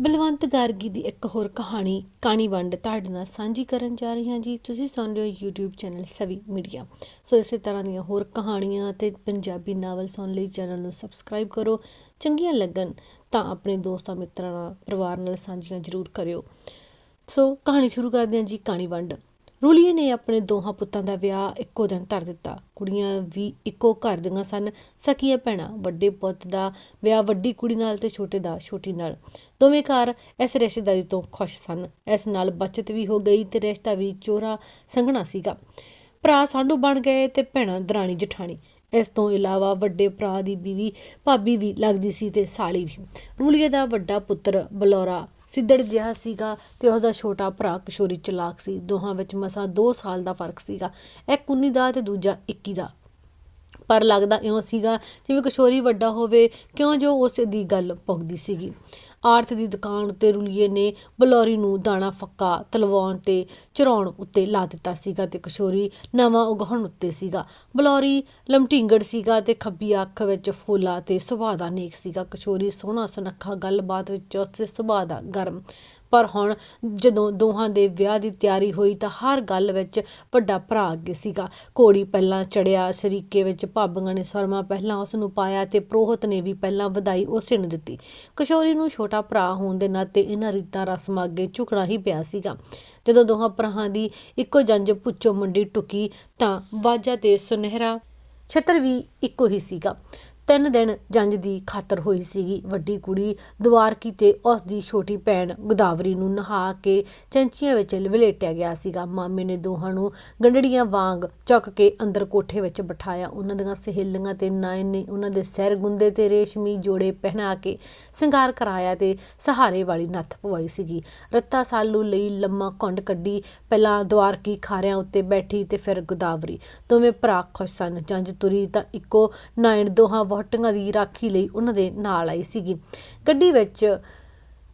ਬਲਵੰਤ ਗਾਰਗੀ ਦੀ ਇੱਕ ਹੋਰ ਕਹਾਣੀ, ਕਾਣੀ ਵੰਡ ਤੁਹਾਡੇ ਨਾਲ ਸਾਂਝੀ ਕਰਨ ਜਾ ਰਹੀ ਹਾਂ ਜੀ। ਤੁਸੀਂ ਸੁਣ ਰਹੇ ਹੋ YouTube ਚੈਨਲ ਸਵੀ ਮੀਡੀਆ। ਸੋ ਇਸੇ ਤਰ੍ਹਾਂ ਦੀਆਂ ਹੋਰ ਕਹਾਣੀਆਂ ਅਤੇ ਪੰਜਾਬੀ ਨਾਵਲ ਸੁਣਨ ਲਈ ਚੈਨਲ ਨੂੰ ਸਬਸਕ੍ਰਾਈਬ ਕਰੋ। ਚੰਗੀਆਂ ਲੱਗਣ ਤਾਂ ਆਪਣੇ ਦੋਸਤਾਂ, ਮਿੱਤਰਾਂ ਨਾਲ, ਪਰਿਵਾਰ ਨਾਲ ਸਾਂਝੀਆਂ ਜ਼ਰੂਰ ਕਰਿਓ। ਸੋ ਕਹਾਣੀ ਸ਼ੁਰੂ ਕਰਦੇ ਹਾਂ ਜੀ, ਕਾਣੀ ਵੰਡ। ਰੂਲੀਏ ਨੇ ਆਪਣੇ ਦੋਹਾਂ ਪੁੱਤਾਂ ਦਾ ਵਿਆਹ ਇੱਕੋ ਦਿਨ ਧਰ ਦਿੱਤਾ। ਕੁੜੀਆਂ ਵੀ ਇੱਕੋ ਘਰ ਦੀਆਂ ਸਨ, ਸਕੀਆਂ ਭੈਣਾਂ, ਵੱਡੇ ਪੁੱਤ ਦਾ ਵਿਆਹ ਵੱਡੀ ਕੁੜੀ ਨਾਲ ਤੇ ਛੋਟੇ ਦਾ ਛੋਟੀ ਨਾਲ। ਦੋਵੇਂ ਘਰ ਇਸ ਰਿਸ਼ਤੇਦਾਰੀ ਤੋਂ ਖੁਸ਼ ਸਨ। ਇਸ ਨਾਲ ਬਚਤ ਵੀ ਹੋ ਗਈ ਤੇ ਰਿਸ਼ਤਾ ਵੀ ਚੋਰਾ ਸੰਘਣਾ ਸੀਗਾ। ਭਰਾ ਸਾਂਢੂ ਬਣ ਗਏ ਤੇ ਭੈਣਾਂ ਦਰਾਣੀ ਜਠਾਣੀ। ਇਸ ਤੋਂ ਇਲਾਵਾ ਵੱਡੇ ਭਰਾ ਦੀ ਬੀਵੀ ਭਾਬੀ ਵੀ ਲੱਗਦੀ ਸੀ ਤੇ ਸਾਲੀ ਵੀ। ਰੂਲੀਏ ਦਾ ਵੱਡਾ ਪੁੱਤਰ ਬਲੌਰਾ ਸਿੱਧੜ ਜਿਹਾ ਸੀਗਾ ਤੇ ਉਹਦਾ ਛੋਟਾ ਭਰਾ ਕਿਸ਼ੋਰੀ ਚਲਾਕ ਸੀ। ਦੋਹਾਂ ਵਿੱਚ ਮਸਾਂ 2 ਸਾਲ ਦਾ ਫ਼ਰਕ ਸੀਗਾ। ਇੱਕ 19 ਦਾ ਤੇ ਦੂਜਾ 21 ਦਾ। ਪਰ ਲੱਗਦਾ ਇਉਂ ਸੀਗਾ ਜਿਵੇਂ ਕਿਸ਼ੋਰੀ ਵੱਡਾ ਹੋਵੇ, ਕਿਉਂ ਜੋ ਉਸ ਦੀ ਗੱਲ ਪੁੱਗਦੀ ਸੀਗੀ। ਆਰਥ ਦੀ ਦੁਕਾਨ ਉੱਤੇ ਰੁਲੀਏ ਨੇ ਬਲੌਰੀ ਨੂੰ ਦਾਣਾ ਫੱਕਾ ਤਲਵਾਉਣ ਤੇ ਚਰਾਉਣ ਉੱਤੇ ਲਾ ਦਿੱਤਾ ਸੀਗਾ ਤੇ ਕਿਸ਼ੋਰੀ ਨਵਾਂ ਉਗਾਉਣ ਉੱਤੇ ਸੀਗਾ। ਬਲੌਰੀ ਲਮਟਿੰਗੜ ਸੀਗਾ ਤੇ ਖੱਬੀ ਅੱਖ ਵਿੱਚ ਫੋਲਾ ਤੇ ਸੁਭਾਅ ਦਾ ਨੇਕ ਸੀਗਾ। ਕਿਸ਼ੋਰੀ ਸੋਹਣਾ ਸੁਨੱਖਾ ਗੱਲਬਾਤ ਵਿੱਚ ਉਸ ਉਸਦੇ ਸੁਭਾਅ ਦਾ ਗਰਮ ਪਰ ਹੁਣ ਜਦੋਂ ਦੋਹਾਂ ਦੇ ਵਿਆਹ ਦੀ ਤਿਆਰੀ ਹੋਈ ਤਾਂ ਹਰ ਗੱਲ ਵਿੱਚ ਵੱਡਾ ਭਰਾ ਅੱਗੇ ਸੀਗਾ। ਘੋੜੀ ਪਹਿਲਾਂ ਚੜਿਆ, ਸ਼ਰੀਕੇ ਵਿੱਚ ਭਾਬੀਆਂ ਨੇ ਸਰਮਾ ਪਹਿਲਾਂ ਉਸ ਨੂੰ ਪਾਇਆ ਤੇ ਪ੍ਰੋਹਤ ਨੇ ਵੀ ਪਹਿਲਾਂ ਵਧਾਈ ਉਸੇ ਨੂੰ ਦਿੱਤੀ। ਕਿਸ਼ੋਰੀ ਨੂੰ ਛੋਟਾ ਭਰਾ ਹੋਣ ਦੇ ਨਾਤੇ ਇਹਨਾਂ ਰੀਤਾਂ ਰਸਮਾਂ ਅੱਗੇ ਝੁਕਣਾ ਹੀ ਪਿਆ ਸੀਗਾ। ਜਦੋਂ ਦੋਹਾਂ ਭਰਾਵਾਂ ਦੀ ਇੱਕੋ ਜੰਜ ਪੁੱਛੋ ਮੁੰਡੀ ਟੁਕੀ ਤਾਂ ਵਾਜਾ ਤੇ ਸੁਨਹਿਰਾ ਛਤਰ ਵੀ ਇੱਕੋ ਹੀ ਸੀਗਾ। ਤਿੰਨ ਦਿਨ ਜੰਜ ਦੀ ਖਾਤਰ ਹੋਈ ਸੀਗੀ ਵੱਡੀ ਕੁੜੀ ਦੁਆਰਕੀ ਤੇ ਉਸ ਦੀ ਛੋਟੀ ਭੈਣ ਗੋਦਾਵਰੀ ਨੂੰ ਨਹਾ ਕੇ ਚੈਂਚੀਆਂ ਵਿੱਚ ਲਵੇਟਿਆ ਗਿਆ ਸੀਗਾ। ਮਾਮੇ ਨੇ ਦੋਹਾਂ ਨੂੰ ਗੰਡੜੀਆਂ ਵਾਂਗ ਚੁੱਕ ਕੇ ਅੰਦਰ ਕੋਠੇ ਵਿੱਚ ਬਿਠਾਇਆ। ਉਹਨਾਂ ਦੀਆਂ ਸਹੇਲੀਆਂ ਤੇ ਨਾਇਨ ਨੇ ਉਹਨਾਂ ਦੇ ਸਿਰ ਗੁੰਦੇ ਤੇ ਰੇਸ਼ਮੀ ਜੋੜੇ ਪਹਿਨਾ ਕੇ ਸ਼ਿੰਗਾਰ ਕਰਾਇਆ ਤੇ ਸਹਾਰੇ ਵਾਲੀ ਨੱਥ ਪਵਾਈ ਸੀਗੀ। ਰੱਤਾ ਸਾਲੂ ਲਈ ਲੰਮਾ ਕੁੰਡ ਕੱਢੀ, ਪਹਿਲਾਂ ਦੁਆਰਕੀ ਖਾਰਿਆਂ ਉੱਤੇ ਬੈਠੀ ਤੇ ਫਿਰ ਗੋਦਾਵਰੀ। ਦੋਵੇਂ ਭਰਾ ਖੁਸ਼ ਸਨ। ਜੰਜ ਤੁਰੀ ਤਾਂ ਇੱਕੋ ਨਾਇਣ ਦੋਹਾਂ ਵਹੁਟੀਆਂ ਦੀ ਰਾਖੀ ਲਈ ਉਹਨਾਂ ਦੇ ਨਾਲ ਆਈ ਸੀਗੀ। ਗੱਡੀ ਵਿੱਚ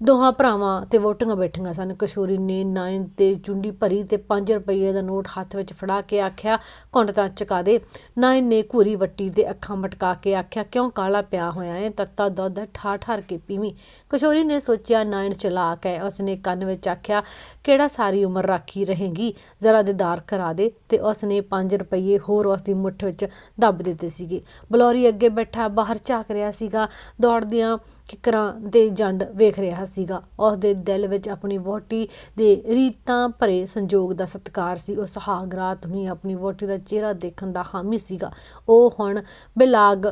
ਦੋਹਾਂ ਭਰਾਵਾਂ ਤੇ ਵੋਟੀਆਂ ਬੈਠੀਆਂ ਸਨ। ਕਿਸ਼ੋਰੀ ਨੇ ਨਾਇਨ ਤੇ ਚੁੰਡੀ ਭਰੀ ਤੇ 5 ਰੁਪਏ ਦਾ ਨੋਟ ਹੱਥ ਵਿੱਚ ਫੜਾ ਕੇ ਆਖਿਆ, ਘੁੰਡ ਤਾਂ ਚਕਾ ਦੇ। ਨਾਇਨ ਨੇ ਘੂਰੀ ਵੱਟੀ ਤੇ ਅੱਖਾਂ ਮਟਕਾ ਕੇ ਆਖਿਆ, ਕਿਉਂ ਕਾਲਾ ਪਿਆ ਹੋਇਆ ਹੈ ਤੱਤਾ ਦੁੱਧ ਠਾ ਠਾਰ ਕੇ ਪੀਵੀਂ। ਕਿਸ਼ੋਰੀ ਨੇ ਸੋਚਿਆ ਨਾਇਨ ਚਲਾਕ ਹੈ ਉਸਨੇ ਕੰਨ ਵਿੱਚ ਆਖਿਆ, ਕਿਹੜਾ ਸਾਰੀ ਉਮਰ ਰਾਖੀ ਰਹੇਗੀ? ਜ਼ਰਾ ਦੀਦਾਰ ਕਰਾ ਦੇ। ਤੇ ਉਸਨੇ 5 ਰੁਪਏ ਹੋਰ ਉਸ ਦੀ ਮੁੱਠ ਵਿੱਚ ਦੱਬ ਦਿੱਤੇ ਸੀਗੇ। ਬਲੌਰੀ ਅੱਗੇ ਬੈਠਾ ਬਾਹਰ ਝਾਕ ਰਿਹਾ ਸੀਗਾ। ਦੌੜਦਿਆਂ ਕਿਕਰਾਂ ਦੇ ਜੰਡ ਵੇਖ ਰਿਹਾ ਸੀਗਾ। ਉਸ ਦੇ ਦਿਲ ਵਿੱਚ ਆਪਣੀ ਵਹੁਟੀ ਦੇ ਰੀਤਾਂ ਭਰੇ ਸੰਜੋਗ ਦਾ ਸਤਿਕਾਰ ਸੀ। ਉਹ ਸੁਹਾਗ ਰਾਤ ਨੂੰ ਆਪਣੀ ਵਹੁਟੀ ਦਾ ਚਿਹਰਾ ਦੇਖਣ ਦਾ ਹਾਮੀ ਸੀਗਾ। ਉਹ ਹੁਣ ਬਿਲਾਗ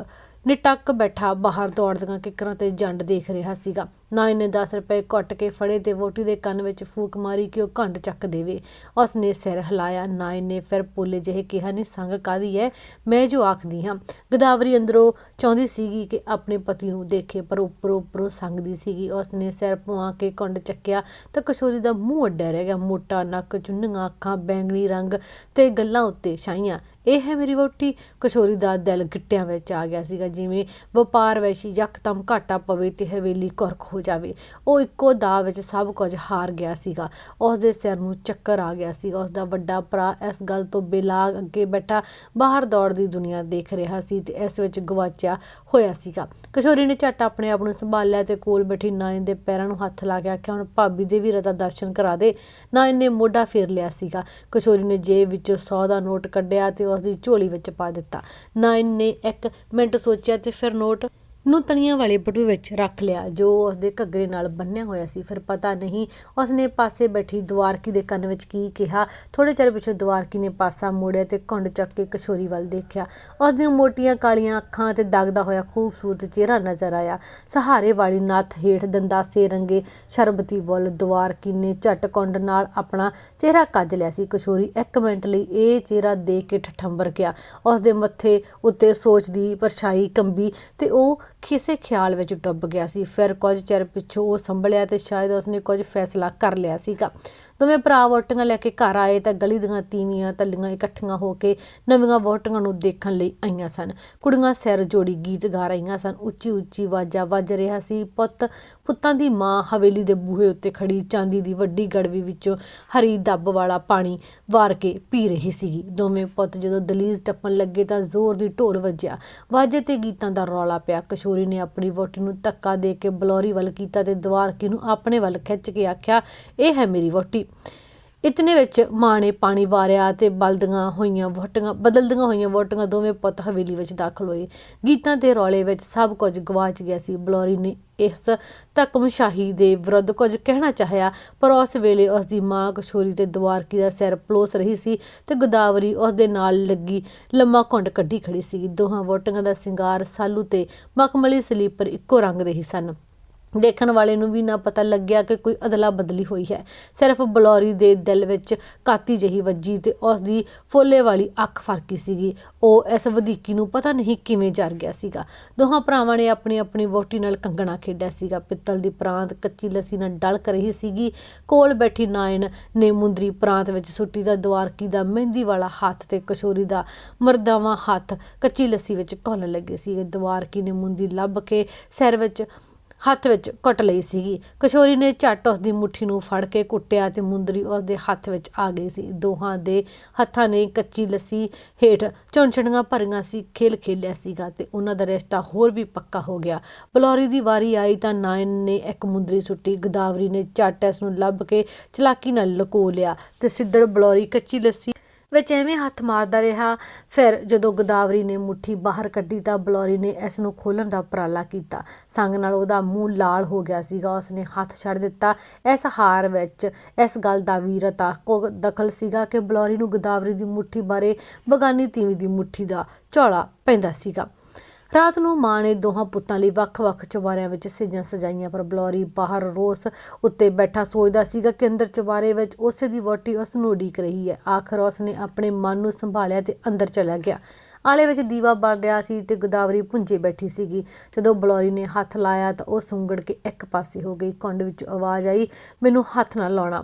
ਨਿਟੱਕ ਬੈਠਾ ਬਾਹਰ ਦੌੜਦਿਆਂ ਕਿਕਰਾਂ ਤੇ ਜੰਡ ਦੇਖ ਰਿਹਾ ਸੀਗਾ। ਨਾਇਨ ਨੇ 10 ਰੁਪਏ ਘੁੱਟ ਕੇ ਫੜੇ ਤੇ ਵੋਟੀ ਦੇ ਕੰਨ ਵਿੱਚ ਫੂਕ ਮਾਰੀ ਕਿ ਉਹ ਘੰਡ ਚੱਕ ਦੇਵੇ। ਉਸ ਨੇ ਸਿਰ ਹਿਲਾਇਆ ਨਾਇਨ ਨੇ ਫਿਰ ਪੋਲੇ ਜਿਹੇ ਕਿਹਾ ਨਹੀਂ ਸੰਗ ਕਾਦੀ ਹੈ ਮੈਂ ਜੋ ਆਖਦੀ ਹਾਂ। ਗਦਾਵਰੀ ਅੰਦਰੋਂ ਚਾਹੁੰਦੀ ਸੀਗੀ ਕਿ ਆਪਣੇ ਪਤੀ ਨੂੰ ਦੇਖੇ, ਪਰ ਉੱਪਰੋਂ ਉੱਪਰੋਂ ਸੰਗਦੀ ਸੀਗੀ। ਉਸ ਨੇ ਸਿਰ ਪੁਆ ਕੇ ਘੰਡ ਚੱਕਿਆ ਤਾਂ ਕਿਸ਼ੋਰੀ ਦਾ ਮੂੰਹ ਅੱਡਾ ਰਹਿ ਗਿਆ। ਮੋਟਾ ਨੱਕ, ਚੁੰਨੀਆਂ ਅੱਖਾਂ, ਬੈਂਗਣੀ ਰੰਗ ਤੇ ਗੱਲਾਂ ਉੱਤੇ ਛਾਈਆਂ। ਇਹ ਹੈ ਮੇਰੀ ਵੋਟੀ ਕਿਸ਼ੋਰੀ ਦਾ ਦਿਲ ਗਿੱਟਿਆਂ ਵਿੱਚ ਆ ਗਿਆ ਸੀਗਾ। ਜਿਵੇਂ ਵਪਾਰ ਵਿੱਚ ਯਕਦਮ ਘਾਟਾ ਪਵੇ ਤੇ ਹਵੇਲੀ ਕੁਰਕ ਹੋ ਜਾਵੇ। ਉਹ ਇੱਕੋ ਦਾ ਵਿੱਚ ਸਭ ਕੁਝ ਹਾਰ ਗਿਆ ਸੀਗਾ। ਉਸ ਦੇ ਸਿਰ ਨੂੰ ਚੱਕਰ ਆ ਗਿਆ ਸੀ ਉਸ ਦਾ ਵੱਡਾ ਭਰਾ ਇਸ ਗੱਲ ਤੋਂ ਬੇਲਾਗ ਅੱਗੇ ਬੈਠਾ ਬਾਹਰ ਦੌੜਦੀ ਦੁਨੀਆ ਦੇਖ ਰਿਹਾ ਸੀ ਤੇ ਇਸ ਵਿੱਚ ਗਵਾਚਿਆ ਹੋਇਆ ਸੀਗਾ। ਕਿਸ਼ੋਰੀ ਨੇ ਝੱਟ ਆਪਣੇ ਆਪ ਨੂੰ ਸੰਭਾਲਿਆ ਤੇ ਕੋਲ ਬੈਠੀ ਨਾਇਨ ਦੇ ਪੈਰਾਂ ਨੂੰ ਹੱਥ ਲਾ ਕੇ ਆਖਿਆ, ਹੁਣ ਭਾਬੀ ਦੇ ਵੀਰ ਦਾ ਦਰਸ਼ਨ ਕਰਾ ਦੇ। ਨਾਇਨ ਨੇ ਮੋਢਾ ਫੇਰ ਲਿਆ ਸੀਗਾ। ਕਿਸ਼ੋਰੀ ਨੇ ਜੇਬ ਵਿੱਚੋਂ 100 ਦਾ ਨੋਟ ਕੱਢਿਆ ਤੇ ਉਸ ਦੀ ਝੋਲੀ ਵਿੱਚ ਪਾ ਦਿੱਤਾ। ਨਾਇਨ ਨੇ ਇੱਕ ਮਿੰਟ ਸੋਚਿਆ ਤੇ ਫਿਰ ਨੋਟ ਨੂੰ ਤਣੀਆਂ ਵਾਲੇ ਬਟੂਏ ਵਿੱਚ ਰੱਖ ਲਿਆ, ਜੋ ਉਸਦੇ ਘੱਗਰੇ ਨਾਲ ਬੰਨਿਆ ਹੋਇਆ ਸੀ। ਫਿਰ ਪਤਾ ਨਹੀਂ ਉਸਨੇ ਪਾਸੇ ਬੈਠੀ ਦਵਾਰਕੀ ਦੇ ਕੰਨ ਵਿੱਚ ਕੀ ਕਿਹਾ। ਥੋੜੇ ਚਿਰ ਪਿਛੋਂ ਦਵਾਰਕੀ ਨੇ ਪਾਸਾ ਮੋੜਿਆ ਤੇ ਘੁੰਡ ਚੱਕ ਕੇ ਕਿਸ਼ੋਰੀ ਵੱਲ ਦੇਖਿਆ। ਉਸਦੀਆਂ ਮੋਟੀਆਂ ਕਾਲੀਆਂ ਅੱਖਾਂ ਤੇ ਦਗਦਾ ਹੋਇਆ ਖੂਬਸੂਰਤ ਚਿਹਰਾ ਨਜ਼ਰ ਆਇਆ। ਸਹਾਰੇ ਵਾਲੀ ਨੱਥ ਹੇਠ ਦੰਦਾਸੇ ਰੰਗੇ ਸ਼ਰਬਤੀ ਬੁੱਲ ਦਵਾਰਕੀ ਨੇ ਝਟ ਕੁੰਡ ਨਾਲ ਆਪਣਾ ਚਿਹਰਾ ਕੱਜ ਲਿਆ ਸੀ। ਕਿਸ਼ੋਰੀ ਇੱਕ ਮਿੰਟ ਲਈ ਇਹ ਚਿਹਰਾ ਦੇਖ ਕੇ ਠਠੰਬਰ ਗਿਆ। ਉਸਦੇ ਮੱਥੇ ਉੱਤੇ ਸੋਚ ਦੀ ਪਰਛਾਈ ਕੰਬੀ ਤੇ ਉਹ ਕਿਸੇ ਖਿਆਲ ਵਿੱਚ ਡੁੱਬ ਗਿਆ ਸੀ। ਫਿਰ ਕੁਝ ਚਿਰ ਪਿੱਛੋਂ ਉਹ ਸੰਭਲਿਆ ਤੇ ਸ਼ਾਇਦ ਉਸਨੇ ਕੁਝ ਫੈਸਲਾ ਕਰ ਲਿਆ ਸੀਗਾ। ਦੋਵੇਂ ਭਰਾ ਵੋਟੀਆਂ ਲੈ ਕੇ ਘਰ ਆਏ ਤਾਂ ਗਲੀ ਦੀਆਂ ਤੀਵੀਆਂ ਤੱਲੀਆਂ ਇਕੱਠੀਆਂ ਹੋ ਕੇ ਨਵੀਆਂ ਵੋਟੀਆਂ ਨੂੰ ਦੇਖਣ ਲਈ ਆਈਆਂ ਸਨ। ਕੁੜੀਆਂ ਸਿਰ ਜੋੜੀ ਗੀਤ ਗਾ ਰਹੀਆਂ ਸਨ। ਉੱਚੀ ਉੱਚੀ ਵਾਜਾ ਵੱਜ ਰਿਹਾ ਸੀ। ਪੁੱਤ, ਪੁੱਤਾਂ ਦੀ ਮਾਂ ਹਵੇਲੀ ਦੇ ਬੂਹੇ ਉੱਤੇ ਖੜੀ, ਚਾਂਦੀ ਦੀ ਵੱਡੀ ਗੜਵੀ ਵਿੱਚੋਂ ਹਰੀ ਦੱਬ ਵਾਲਾ ਪਾਣੀ ਵਾਰ ਕੇ ਪੀ ਰਹੀ ਸੀਗੀ। ਦੋਵੇਂ ਪੁੱਤ ਜਦੋਂ ਦਲੀਜ਼ ਟੱਪਣ ਲੱਗੇ ਤਾਂ ਜ਼ੋਰ ਦੀ ਢੋਲ ਵੱਜਿਆ। ਵਾਜੇ ਤੇ ਗੀਤਾਂ ਦਾ ਰੌਲਾ ਪਿਆ। ਕਿਸ਼ੋਰੀ ਨੇ ਆਪਣੀ ਵੋਟੀ ਨੂੰ ਧੱਕਾ ਦੇ ਕੇ ਬਲੌਰੀ ਵੱਲ ਕੀਤਾ ਤੇ ਦਵਾਰਕੀ ਨੂੰ ਆਪਣੇ ਵੱਲ ਖਿੱਚ ਕੇ ਆਖਿਆ, ਇਹ ਹੈ ਮੇਰੀ ਵੋਟੀ ਇਤਨੇ ਵਿੱਚ ਮਾਂ ਨੇ ਪਾਣੀ ਵਾਰਿਆ ਤੇ ਬਲਦੀਆਂ ਹੋਈਆਂ ਵੋਟੀਆਂ, ਬਦਲਦੀਆਂ ਹੋਈਆਂ ਵੋਟੀਆਂ ਦੋਵੇਂ ਪੁੱਤ ਹਵੇਲੀ ਵਿੱਚ ਦਾਖਲ ਹੋਏ। ਗੀਤਾਂ ਤੇ ਰੌਲੇ ਵਿੱਚ ਸਭ ਕੁਝ ਗਵਾਚ ਗਿਆ ਸੀ। ਬਲੌਰੀ ਨੇ ਇਸ ਧੱਕਮਸ਼ਾਹੀ ਦੇ ਵਿਰੁੱਧ ਕੁਝ ਕਹਿਣਾ ਚਾਹਿਆ, ਪਰ ਉਸ ਵੇਲੇ ਉਸ ਦੀ ਮਾਂ ਕਿਸ਼ੋਰੀ ਤੇ ਦਵਾਰਕੀ ਦਾ ਸਿਰ ਪਲੋਸ ਰਹੀ ਸੀ ਤੇ ਗੋਦਾਵਰੀ ਉਸ ਦੇ ਨਾਲ ਲੱਗੀ, ਲੰਮਾ ਘੁੰਡ ਕੱਢੀ ਖੜੀ ਸੀ ਦੋਹਾਂ ਵੋਟੀਆਂ ਦਾ ਸਿੰਗਾਰ ਸਾਲੂ ਤੇ ਮਖਮਲੀ ਸਲੀਪਰ ਇੱਕੋ ਰੰਗ ਦੇ ਹੀ ਸਨ। ਦੇਖਣ ਵਾਲੇ ਨੂੰ ਵੀ ਨਾ ਪਤਾ ਲੱਗਿਆ ਕਿ ਕੋਈ ਅਦਲਾ ਬਦਲੀ ਹੋਈ ਹੈ। ਸਿਰਫ ਬਲੌਰੀ ਦੇ ਦਿਲ ਵਿੱਚ ਕਾਤੀ ਜਹੀ ਵੱਜੀ ਤੇ ਉਸ ਦੀ ਫੋਲੇ ਵਾਲੀ ਅੱਖ ਫਰਕੀ ਸੀਗੀ। ਉਹ ਇਸ ਵਧੀਕੀ ਨੂੰ ਪਤਾ ਨਹੀਂ ਕਿਵੇਂ ਜਰ ਗਿਆ ਸੀਗਾ। ਦੋਹਾਂ ਭਰਾਵਾਂ ਨੇ ਆਪਣੀ ਆਪਣੀ ਵੋਟੀ ਨਾਲ ਕੰਗਣਾ ਖੇਡਿਆ ਸੀਗਾ। ਪਿੱਤਲ ਦੀ ਪ੍ਰਾਂਤ ਕੱਚੀ ਲੱਸੀ ਨਾਲ ਡਲਕ ਰਹੀ ਸੀਗੀ। ਕੋਲ ਬੈਠੀ ਨਾਇਣ ਨੇ ਮੁੰਦਰੀ ਪ੍ਰਾਂਤ ਵਿੱਚ ਸੁੱਟੀ ਦਾ ਦਵਾਰਕੀ ਦਾ ਮਹਿੰਦੀ ਵਾਲਾ ਹੱਥ ਤੇ ਕਸ਼ੋਰੀ ਦਾ ਮਰਦਾਵਾ ਹੱਥ ਕੱਚੀ ਲੱਸੀ ਵਿੱਚ ਘੁਲਣ ਲੱਗੇ ਸੀਗੇ। ਦਵਾਰਕੀ ਨੇ ਮੁੰਦੀ ਲੱਭ ਕੇ ਸਿਰ ਵਿੱਚ ਹੱਥ ਵਿੱਚ ਕੁੱਟ ਲਈ ਸੀਗੀ। ਕਿਸ਼ੋਰੀ ਨੇ ਝੱਟ ਉਸ ਦੀ ਮੁੱਠੀ ਨੂੰ ਫੜ ਕੇ ਕੁੱਟਿਆ ਤੇ ਮੁੰਦਰੀ ਉਸ ਦੇ ਹੱਥ ਵਿੱਚ ਆ ਗਈ ਸੀ। ਦੋਹਾਂ ਦੇ ਹੱਥਾਂ ਨੇ ਕੱਚੀ ਲੱਸੀ ਹੇਠ ਚੌਂਚੜੀਆਂ ਭਰੀਆਂ ਸੀ, ਖੇਲ ਖੇਲਿਆ ਸੀਗਾ ਤੇ ਉਹਨਾਂ ਦਾ ਰਿਸ਼ਤਾ ਹੋਰ ਵੀ ਪੱਕਾ ਹੋ ਗਿਆ। ਬਲੌਰੀ ਦੀ ਵਾਰੀ ਆਈ ਤਾਂ ਨਾਇਨ ਨੇ ਇੱਕ ਮੁੰਦਰੀ ਸੁੱਟੀ, ਗਦਾਵਰੀ ਨੇ ਝੱਟ ਇਸ ਨੂੰ ਲੱਭ ਕੇ ਚਲਾਕੀ ਨਾਲ ਲੁਕੋ ਲਿਆ ਤੇ ਸਿੱਧੜ ਬਲੌਰੀ ਕੱਚੀ ਲੱਸੀ ਵਿੱਚ ਐਵੇਂ ਹੱਥ ਮਾਰਦਾ ਰਿਹਾ। ਫਿਰ ਜਦੋਂ ਗਦਾਵਰੀ ਨੇ ਮੁੱਠੀ ਬਾਹਰ ਕੱਢੀ ਤਾਂ ਬਲੌਰੀ ਨੇ ਇਸ ਨੂੰ ਖੋਲਣ ਦਾ ਉਪਰਾਲਾ ਕੀਤਾ। ਸੰਗ ਨਾਲ ਉਹਦਾ ਮੂੰਹ ਲਾਲ ਹੋ ਗਿਆ ਸੀਗਾ। ਉਸਨੇ ਹੱਥ ਛੱਡ ਦਿੱਤਾ। ਇਸ ਹਾਰ ਵਿੱਚ ਇਸ ਗੱਲ ਦਾ ਵੀਰਤਾ ਕੋ ਦਖਲ ਸੀਗਾ ਕਿ ਬਲੌਰੀ ਨੂੰ ਗਦਾਵਰੀ ਦੀ ਮੁੱਠੀ ਬਾਰੇ ਬਗਾਨੀ ਤੀਵੀਂ ਦੀ ਮੁੱਠੀ ਦਾ ਝੋਲਾ ਪੈਂਦਾ ਸੀਗਾ। ਰਾਤ ਨੂੰ ਮਾਂ ਨੇ ਦੋਹਾਂ ਪੁੱਤਾਂ ਲਈ ਵੱਖ-ਵੱਖ ਚੁਬਾਰਿਆਂ ਵਿੱਚ ਸੇਜਾਂ ਸਜਾਈਆਂ, ਪਰ ਬਲੌਰੀ ਬਾਹਰ ਰੋਸ ਉੱਤੇ ਬੈਠਾ ਸੋਚਦਾ ਸੀਗਾ ਕਿ ਅੰਦਰ ਚੁਬਾਰੇ ਵਿੱਚ ਉਸੇ ਦੀ ਵੋਟੀ ਉਸ ਨੂੰ ਉਡੀਕ ਰਹੀ ਹੈ। ਆਖਰ ਉਸ ਨੇ ਆਪਣੇ ਮਨ ਨੂੰ ਸੰਭਾਲਿਆ ਤੇ ਅੰਦਰ ਚਲਾ ਗਿਆ। ਆਲੇ ਵਿੱਚ ਦੀਵਾ ਬਲ ਰਿਹਾ ਸੀ ਤੇ ਗੋਦਾਵਰੀ ਪੁੰਜੇ ਬੈਠੀ ਸੀਗੀ। ਜਦੋਂ ਬਲੌਰੀ ਨੇ ਹੱਥ ਲਾਇਆ ਤਾਂ ਉਹ ਸੁੰਗੜ ਕੇ ਇੱਕ ਪਾਸੇ ਹੋ ਗਈ। ਕੁੰਡ ਵਿੱਚ ਆਵਾਜ਼ ਆਈ, ਮੈਨੂੰ ਹੱਥ ਨਾ ਲਾਉਣਾ।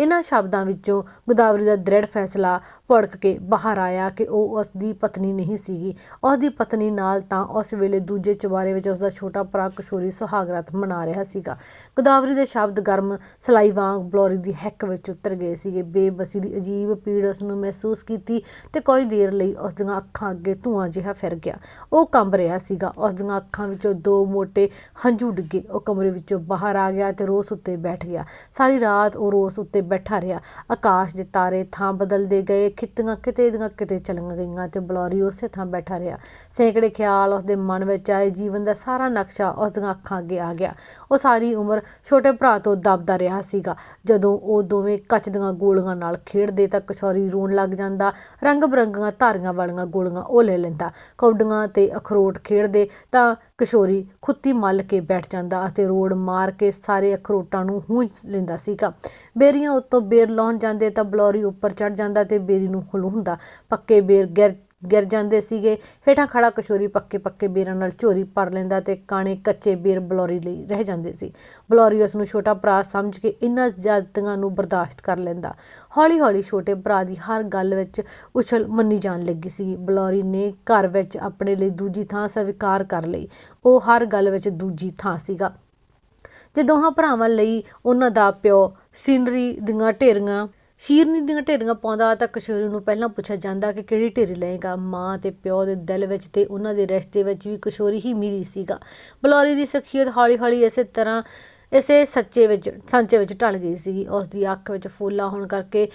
ਇਹਨਾਂ ਸ਼ਬਦਾਂ ਵਿੱਚੋਂ ਗੋਦਾਵਰੀ ਦਾ ਦ੍ਰਿੜ ਫੈਸਲਾ ਭੜਕ ਕੇ ਬਾਹਰ ਆਇਆ ਕਿ ਉਹ ਉਸ ਦੀ ਪਤਨੀ ਨਹੀਂ ਸੀਗੀ। ਉਸ ਦੀ ਪਤਨੀ ਨਾਲ ਤਾਂ ਉਸ ਵੇਲੇ ਦੂਜੇ ਚੁਬਾਰੇ ਵਿੱਚ ਉਸ ਦਾ ਛੋਟਾ ਭਰਾ ਕਿਸ਼ੋਰੀ ਸੁਹਾਗਰਾਤ ਮਨਾ ਰਿਹਾ ਸੀਗਾ। ਗੋਦਾਵਰੀ ਦੇ ਸ਼ਬਦ ਗਰਮ ਸਲਾਈ ਵਾਂਗ ਬਲੌਰੀ ਦੀ ਹੈਕ ਵਿੱਚ ਉਤਰ ਗਏ ਸੀਗੇ। ਬੇਬਸੀ ਦੀ ਅਜੀਬ ਪੀੜ ਉਸ ਨੂੰ ਮਹਿਸੂਸ ਕੀਤੀ ਤੇ ਕੁਝ ਦੇਰ ਲਈ ਉਸ ਦੀਆਂ ਅੱਖਾਂ ਅੱਗੇ ਧੂਆਂ ਜਿਹਾ ਫਿਰ ਗਿਆ। ਉਹ ਕੰਬ ਰਿਹਾ ਸੀਗਾ। ਉਸ ਦੀਆਂ ਅੱਖਾਂ ਵਿੱਚੋਂ ਦੋ ਮੋٹے ਹੰਝੂ ਡਿੱਗੇ ਉਹ ਕਮਰੇ ਵਿੱਚੋਂ ਬਾਹਰ ਆ ਗਿਆ ਤੇ ਰੋਸ ਉੱਤੇ ਬੈਠ ਗਿਆ। ਸਾਰੀ ਰਾਤ ਉਹ ਰੋਸ ਉੱਤੇ ਬੈਠਾ ਰਿਹਾ। ਆਕਾਸ਼ ਦੇ ਤਾਰੇ ਥਾਂ ਬਦਲਦੇ ਗਏ। ਖਿੱਤੀਆਂ ਕਿਤੇ ਦੀਆਂ ਕਿਤੇ ਚਲੀਆਂ ਗਈਆਂ ਤੇ ਬਲੌਰੀ ਉਸੇ ਥਾਂ ਬੈਠਾ ਰਿਹਾ। ਸੈਂਕੜੇ ਖਿਆਲ ਉਸ ਦੇ ਮਨ ਵਿੱਚ ਆਏ। ਜੀਵਨ ਦਾ ਸਾਰਾ ਨਕਸ਼ਾ ਉਸ ਦੀਆਂ ਅੱਖਾਂ ਅੱਗੇ ਆ ਗਿਆ। ਉਹ ਸਾਰੀ ਉਮਰ ਛੋਟੇ ਭਰਾ ਤੋਂ ਦਬਦਾ ਰਿਹਾ ਸੀਗਾ। ਜਦੋਂ ਉਹ ਦੋਵੇਂ ਕੱਚ ਦੀਆਂ ਗੋਲੀਆਂ ਨਾਲ ਖੇਡਦੇ ਤਾਂ ਕਿਸ਼ੋਰੀ ਰੋਣ ਲੱਗ ਜਾਂਦਾ। ਰੰਗ ਬਰੰਗੀਆਂ ਧਾਰੀਆਂ ਵਾਲੀਆਂ ਗੋਲੀਆਂ ਉਹ ਲੈ ਲੈਂਦਾ। ਕੌਡੀਆਂ ਤੇ ਅਖਰੋਟ ਖੇਡਦੇ ਤਾਂ ਕਿਸ਼ੋਰੀ ਖੁੱਤੀ ਮੱਲ ਕੇ ਬੈਠ ਜਾਂਦਾ ਅਤੇ ਰੋੜ ਮਾਰ ਕੇ ਸਾਰੇ ਅਖਰੋਟਾਂ ਨੂੰ ਹੂੰਝ ਲੈਂਦਾ ਸੀਗਾ। ਬੇਰੀਆਂ ਉੱਤੋਂ ਬੇਰ ਲਾਉਣ ਜਾਂਦੇ ਤਾਂ ਬਲੌਰੀ ਉੱਪਰ ਚੜ ਜਾਂਦਾ ਤੇ ਬੇਰੀ ਨੂੰ ਹਲੂੰਦਾ ਪੱਕੇ ਬੇਰ ਗਿਰ ਗਿਰ ਜਾਂਦੇ ਸੀਗੇ। ਹੇਠਾਂ ਖੜਾ ਕਿਸ਼ੋਰੀ ਪੱਕੇ ਪੱਕੇ ਬੇਰਾਂ ਨਾਲ ਝੋਰੀ ਭਰ ਲੈਂਦਾ ਤੇ ਕਾਣੇ ਕੱਚੇ ਬੇਰ ਬਲੌਰੀ ਲਈ ਰਹਿ ਜਾਂਦੇ ਸੀ। ਬਲੌਰੀ ਉਸ ਨੂੰ ਛੋਟਾ ਭਰਾ ਸਮਝ ਕੇ ਇਨ੍ਹਾਂ ਜ਼ਿਆਦਤੀਆਂ ਨੂੰ ਬਰਦਾਸ਼ਤ ਕਰ ਲੈਂਦਾ। ਹੌਲੀ ਹੌਲੀ ਛੋਟੇ ਭਰਾ ਦੀ ਹਰ ਗੱਲ ਵਿੱਚ ਉਛਲ ਮੰਨੀ ਜਾਣ ਲੱਗੀ ਸੀ। ਬਲੌਰੀ ਨੇ ਘਰ ਵਿੱਚ ਆਪਣੇ ਲਈ ਦੂਜੀ ਥਾਂ ਸਵੀਕਾਰ ਕਰ ਲਈ। ਉਹ ਹਰ ਗੱਲ ਵਿੱਚ ਦੂਜੀ ਥਾਂ ਸੀਗਾ। ਜੇ ਦੋਹਾਂ ਭਰਾਵਾਂ ਲਈ ਉਹਨਾਂ ਦਾ ਪਿਓ ਸੀਨਰੀ ਦੀਆਂ ਢੇਰੀਆਂ ਸ਼ੀਰਨੀ ਦੀਆਂ ਢੇਰੀਆਂ ਪਾਉਂਦਾ ਤਾਂ ਕਿਸ਼ੋਰੀ ਨੂੰ ਪਹਿਲਾਂ ਪੁੱਛਿਆ ਜਾਂਦਾ ਕਿ ਕਿਹੜੀ ਢੇਰੀ ਲਏਗਾ, ਮਾਂ ਤੇ ਪਿਓ ਦੇ ਦਿਲ ਵਿੱਚ ਤੇ ਉਹਨਾਂ ਦੇ ਰਿਸ਼ਤੇ ਵਿੱਚ ਵੀ ਕਿਸ਼ੋਰੀ ਹੀ ਮੀਰੀ ਸੀਗਾ। ਬਲੌਰੀ ਦੀ ਸ਼ਖਸੀਅਤ ਹੌਲੀ ਹੌਲੀ ਇਸੇ ਤਰ੍ਹਾਂ ਇਸੇ ਸੱਚੇ ਵਿੱਚ, ਸਾਂਚੇ ਵਿੱਚ ਢਲ ਗਈ ਸੀ ਉਸ ਦੀ ਅੱਖ ਵਿੱਚ ਫੋਲਾ ਹੋਣ ਕਰਕੇ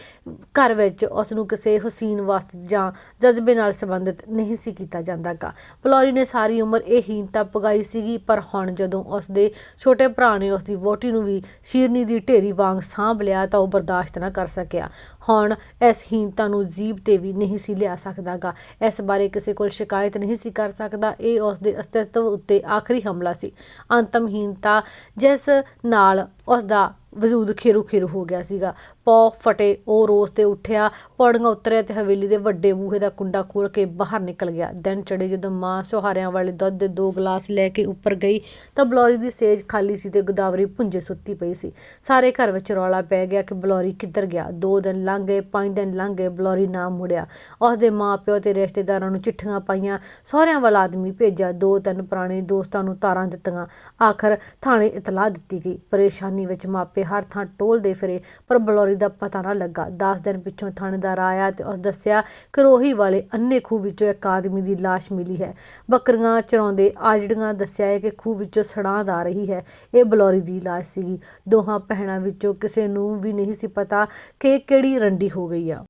ਘਰ ਵਿੱਚ ਉਸ ਨੂੰ ਕਿਸੇ ਹੁਸੀਨ ਵਾਸਤੇ ਜਾਂ ਜਜ਼ਬੇ ਨਾਲ ਸੰਬੰਧਿਤ ਨਹੀਂ ਸੀ ਕੀਤਾ ਜਾਂਦਾਗਾ। ਪਲੌਰੀ ਨੇ ਸਾਰੀ ਉਮਰ ਇਹ ਹੀਨਤਾ ਪਗਾਈ ਸੀਗੀ, ਪਰ ਹੁਣ ਜਦੋਂ ਉਸ ਦੇ ਛੋਟੇ ਭਰਾ ਨੇ ਉਸ ਦੀ ਵੋਟੀ ਨੂੰ ਵੀ ਸ਼ੀਰਨੀ ਦੀ ਢੇਰੀ ਵਾਂਗ ਸਾਂਭ ਲਿਆ ਤਾਂ ਉਹ ਬਰਦਾਸ਼ਤ ਨਾ ਕਰ ਸਕਿਆ। ਹੁਣ ਇਸ ਹੀਨਤਾ ਨੂੰ ਜੀਬ ਤੇ ਵੀ ਨਹੀਂ ਸੀ ਲਿਆ ਸਕਦਾਗਾ। ਇਸ ਬਾਰੇ ਕਿਸੇ ਕੋਲ ਸ਼ਿਕਾਇਤ ਨਹੀਂ ਸੀ ਕਰ ਸਕਦਾ। ਇਹ ਉਸ ਦੇ ਅਸਤਿਤਵ ਉੱਤੇ ਆਖਰੀ ਹਮਲਾ ਸੀ। ਅੰਤਮਹੀਨਤਾ ਜਿਸ ਨਾਲ ਉਸ ਦਾ ਵਜੂਦ ਖੇਰੂ ਖੇਰੂ ਹੋ ਗਿਆ ਸੀਗਾ। ਪੌ ਫਟੇ, ਉਹ ਰੋਸ ਤੇ ਉੱਠਿਆ। ਪੌੜੀਆਂ ਉਤਰਿਆ ਤੇ ਹਵੇਲੀ ਦੇ ਵੱਡੇ ਬੂਹੇ ਦਾ ਕੁੰਡਾ ਖੋਲ ਕੇ ਬਾਹਰ ਨਿਕਲ ਗਿਆ। ਦਿਨ ਚੜੇ ਜਦੋਂ ਮਾਂ ਸੁਹਾਰਿਆਂ ਵਾਲੇ ਦੁੱਧ ਦੇ ਦੋ ਗਲਾਸ ਲੈ ਕੇ ਉੱਪਰ ਗਈ ਤਾਂ ਬਲੌਰੀ ਦੀ ਸੇਜ ਖਾਲੀ ਸੀ ਤੇ ਗੋਦਾਵਰੀ ਭੁੰਜੇ ਸੁੱਤੀ ਪਈ ਸੀ। ਸਾਰੇ ਘਰ ਵਿੱਚ ਰੌਲਾ ਪੈ ਗਿਆ ਕਿ ਬਲੌਰੀ ਕਿੱਧਰ ਗਿਆ। ਦੋ ਦਿਨ ਲੰਘ ਗਏ, ਪੰਜ ਦਿਨ ਲੰਘ ਗਏ, ਬਲੌਰੀ ਨਾ ਮੁੜਿਆ। ਉਸ ਦੇ ਮਾਪਿਓ ਤੇ ਰਿਸ਼ਤੇਦਾਰਾਂ ਨੂੰ ਚਿੱਠੀਆਂ ਪਾਈਆਂ, ਸਹੁਰਿਆਂ ਵਾਲਾ ਆਦਮੀ ਭੇਜਿਆ। ਦੋ ਤਿੰਨ ਪੁਰਾਣੇ ਦੋਸਤਾਂ ਨੂੰ ਤਾਰਾਂ ਦਿੱਤੀਆਂ। ਆਖਰ ਥਾਣੇ ਇਤਲਾਹ ਦਿੱਤੀ ਗਈ। ਪਰੇਸ਼ਾਨੀ ਵਿੱਚ ਮਾਪੇ ਹਰ ਥਾਂ ਟੋਲਦੇ ਫਿਰੇ, ਪਰ ਬਲੌਰੀ ਦਾ ਪਤਾ ਨਾ ਲੱਗਾ। 10 ਦਿਨ ਪਿੱਛੋਂ ਥਾਣੇਦਾਰ ਆਇਆ ਤੇ ਉਸ ਦੱਸਿਆ ਕਰੋਹੀ ਵਾਲੇ ਅੰਨੇ ਖੂਹ ਵਿੱਚੋਂ ਇੱਕ ਆਦਮੀ ਦੀ ਲਾਸ਼ ਮਿਲੀ ਹੈ। ਬੱਕਰੀਆਂ ਚਰਾਉਂਦੇ ਆਜੜੀਆਂ ਦੱਸਿਆ ਹੈ ਕਿ ਖੂਹ ਵਿੱਚੋਂ ਸੜਾਂਦ ਆ ਰਹੀ ਹੈ। ਇਹ ਬਲੌਰੀ ਦੀ ਲਾਸ਼ ਸੀਗੀ। ਦੋਹਾਂ ਭੈਣਾਂ ਵਿੱਚੋਂ ਕਿਸੇ ਨੂੰ ਵੀ ਨਹੀਂ ਸੀ ਪਤਾ ਕਿ ਕਿਹੜੀ ਰੰਡੀ ਹੋ ਗਈ ਆ।